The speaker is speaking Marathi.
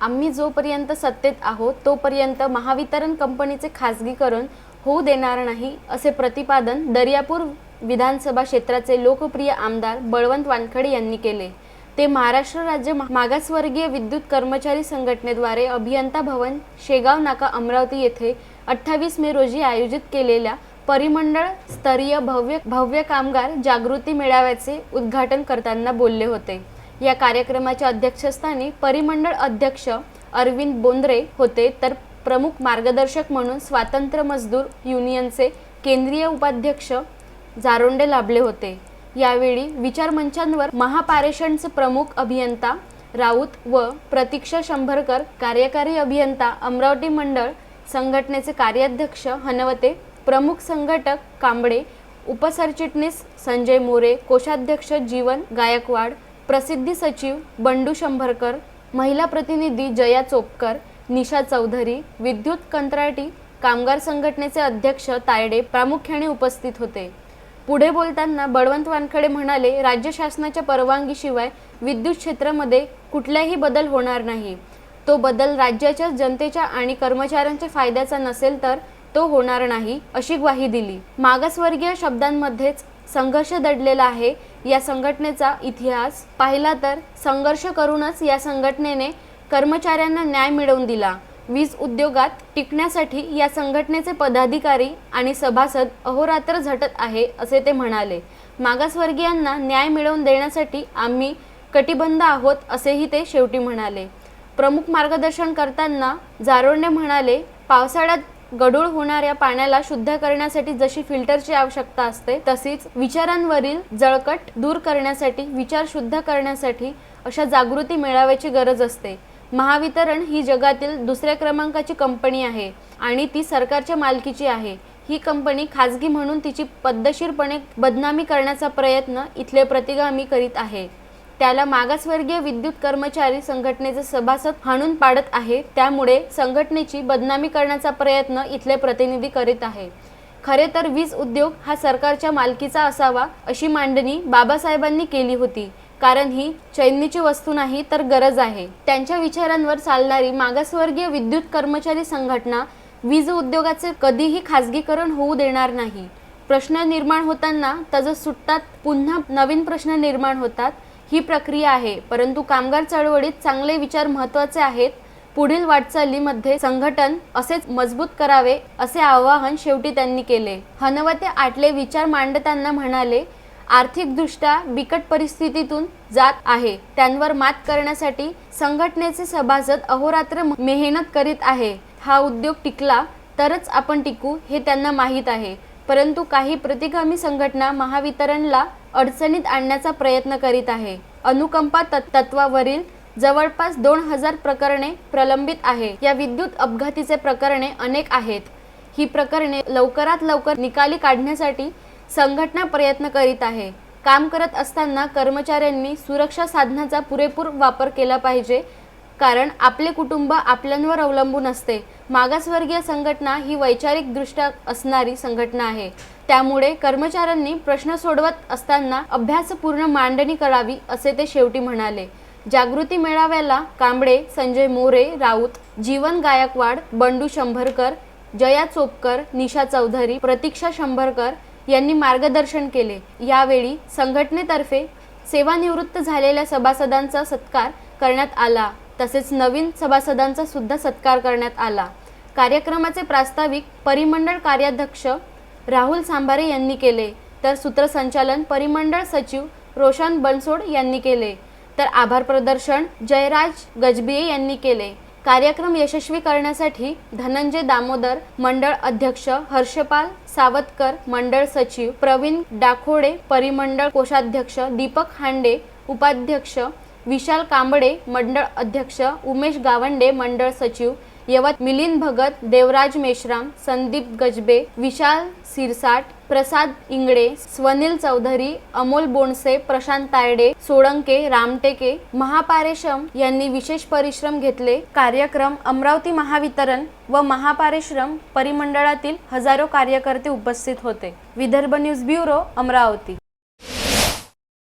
आम्ही जोपर्यंत सत्तेत आहोत तोपर्यंत महावितरण कंपनीचे खासगीकरण होऊ देणार नाही असे प्रतिपादन दर्यापूर विधानसभा क्षेत्राचे लोकप्रिय आमदार बळवंत वानखडे यांनी केले. ते महाराष्ट्र राज्य मा- मागासवर्गीय विद्युत कर्मचारी संघटनेद्वारे अभियंता भवन शेगाव नाका अमरावती येथे अठ्ठावीस मे रोजी आयोजित केलेल्या परिमंडळ स्तरीय भव्य भव्य कामगार जागृती मेळाव्याचे उद्घाटन करताना बोलले होते. या कार्यक्रमाच्या अध्यक्षस्थानी परिमंडळ अध्यक्ष अरविंद बोंद्रे होते तर प्रमुख मार्गदर्शक म्हणून स्वातंत्र्य मजदूर युनियनचे केंद्रीय उपाध्यक्ष जारोंडे लाभले होते. यावेळी विचारमंचांवर महापारेषणचे प्रमुख अभियंता राऊत व प्रतीक्षा शंभरकर कार्यकारी अभियंता अमरावती मंडळ संघटनेचे कार्याध्यक्ष हनवते प्रमुख संघटक कांबळे उपसरचिटणीस संजय मोरे कोषाध्यक्ष जीवन गायकवाड प्रसिद्धी सचिव बंडू शंभरकर महिला प्रतिनिधी जया चोपकर निशा चौधरी विद्युत कंत्राटी कामगार संघटनेचे अध्यक्ष तायडे प्रामुख्याने उपस्थित होते. पुढे बोलताना बळवंत वानखडे म्हणाले राज्य शासनाच्या परवानगीशिवाय विद्युत क्षेत्रामध्ये कुठलाही बदल होणार नाही. तो बदल राज्याच्या जनतेच्या आणि कर्मचाऱ्यांच्या फायद्याचा नसेल तर तो होणार नाही अशी ग्वाही दिली. मागासवर्गीय शब्दांमध्येच संघर्ष दडलेला आहे या संघटनेचा इतिहास पाहिला तर संघर्ष करूनच या संघटनेने कर्मचाऱ्यांना न्याय मिळवून दिला. वीज उद्योगात टिकण्यासाठी या संघटनेचे पदाधिकारी आणि सभासद अहोरात्र झटत आहे असे ते म्हणाले. मागासवर्गीयांना न्याय मिळवून देण्यासाठी आम्ही कटिबंध आहोत असेही ते शेवटी म्हणाले. प्रमुख मार्गदर्शन करताना जारोडने म्हणाले पावसाळ्यात गढूळ होणाऱ्या पाण्याला शुद्ध करण्यासाठी जशी फिल्टरची आवश्यकता असते तशीच विचारांवरील जळकट दूर करण्यासाठी विचार शुद्ध करण्यासाठी अशा जागृती मेळाव्याची गरज असते. महावितरण ही जगातील दुसऱ्या क्रमांकाची कंपनी आहे आणि ती सरकारच्या मालकीची आहे. ही कंपनी खाजगी म्हणून तिची पद्धतशीरपणे बदनामी करण्याचा प्रयत्न इथले प्रतिगामी करीत आहे. त्याला मागासवर्गीय विद्युत कर्मचारी संघटनेचे सभासद हाणून पाडत आहे. त्यामुळे संघटनेची बदनामी करण्याचा प्रयत्न इथले प्रतिनिधी करीत आहे. खरे तर वीज उद्योग हा सरकारच्या मालकीचा असावा अशी मांडणी बाबासाहेबांनी केली होती. कारण ही चैनीची वस्तू नाही तर गरज आहे. त्यांच्या विचारांवर चालणारी मागासवर्गीय विद्युत कर्मचारी संघटना वीज उद्योगाचे कधीही खाजगीकरण होऊ देणार नाही. प्रश्न निर्माण होताना तज सुटतात पुन्हा नवीन प्रश्न निर्माण होतात. ही प्रक्रिया आहे. परंतु कामगार चळवळीत चांगले विचार महत्त्वाचे आहेत. पुढील वाटचालीमध्ये संघटन असेच मजबूत करावे असे आवाहन शेवटी त्यांनी केले. हनवते आटले विचार मांडताना म्हणाले आर्थिकदृष्ट्या बिकट परिस्थितीतून जात आहे. त्यांवर मात करण्यासाठी संघटनेचे सभासद अहोरात्र मेहनत करीत आहे. हा उद्योग टिकला तरच आपण टिकू हे त्यांना माहीत आहे. परंतु काही प्रतिगामी संघटना महावितरणला अडचणीत आणण्याचा प्रयत्न करीत आहे. अनुकंपा तत्वावरील जवळपास दोन हजार प्रकरणे प्रलंबित आहे. या विद्युत अपघातीचे प्रकरणे अनेक आहेत. ही प्रकरणे लवकरात लवकर निकाली काढण्यासाठी संघटना प्रयत्न करीत आहे. काम करत असताना कर्मचाऱ्यांनी सुरक्षा साधनाचा पुरेपूर वापर केला पाहिजे कारण आपले कुटुंब आपल्यांवर अवलंबून असते. मागासवर्गीय संघटना ही वैचारिकदृष्ट्या असणारी संघटना आहे. त्यामुळे कर्मचाऱ्यांनी प्रश्न सोडवत असताना अभ्यासपूर्ण मांडणी करावी असे ते शेवटी म्हणाले. जागृती मेळाव्याला कांबळे संजय मोरे राऊत जीवन गायकवाड बंडू शंभरकर जया चोपकर निशा चौधरी प्रतीक्षा शंभरकर यांनी मार्गदर्शन केले. यावेळी संघटनेतर्फे सेवानिवृत्त झालेल्या सभासदांचा सत्कार करण्यात आला. तसेच नवीन सभासदांचा सुद्धा सत्कार करण्यात आला. कार्यक्रमाचे प्रास्ताविक परिमंडळ कार्याध्यक्ष राहुल सांभारे यांनी केले तर सूत्रसंचालन परिमंडळ सचिव रोशन बनसोड यांनी केले तर आभार प्रदर्शन जयराज गजबिये यांनी केले. कार्यक्रम यशस्वी करण्यासाठी धनंजय दामोदर मंडळ अध्यक्ष हर्षपाल सावतकर मंडळ सचिव प्रवीण डाखोडे परिमंडळ कोषाध्यक्ष दीपक हांडे उपाध्यक्ष विशाल कांबळे मंडळ अध्यक्ष उमेश गावंडे मंडळ सचिव यवत मिलिंद भगत देवराज मेश्राम संदीप गजबे विशाल सिरसाट प्रसाद इंगडे स्वनील चौधरी अमोल बोणसे प्रशांत तायडे सोळंके रामटेके महापारेश्रम यांनी विशेष परिश्रम घेतले. कार्यक्रम अमरावती महावितरण व महापारेश्रम परिमंडळातील हजारो कार्यकर्ते उपस्थित होते. Vidarbha news bureau Amravati.